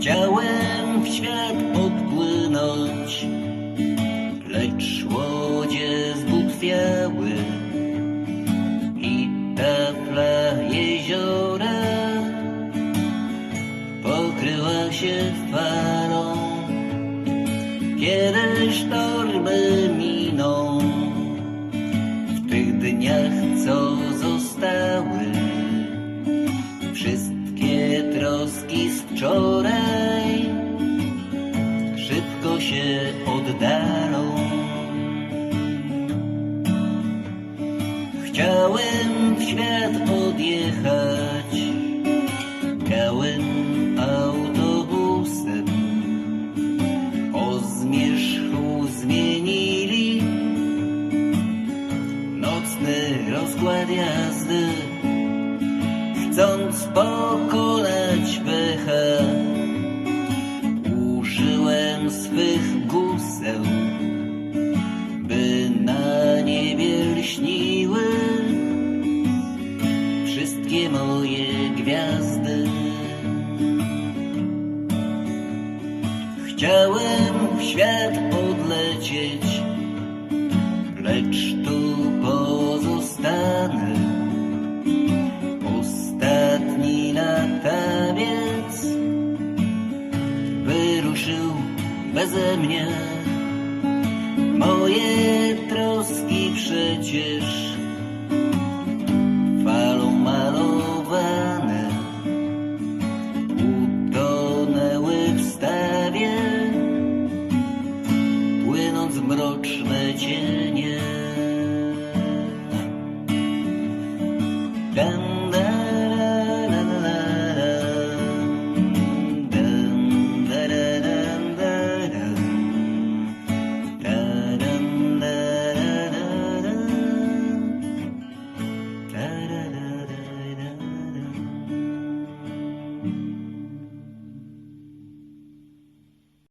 Chciałem w świat odpłynąć, lecz łodzie zbutwiały i tafla jeziora pokryła się falą. Kiedy sztormy Chciałem w świat odjechać białym autobusem. O zmierzchu zmienili nocny rozkład jazdy, chcąc pokonać pecha. Użyłem swych guseł, wszystkie moje gwiazdy. Chciałem w świat odlecieć, lecz tu pozostanę. Ostatni latawiec wyruszył beze mnie. Moje troski przecież 人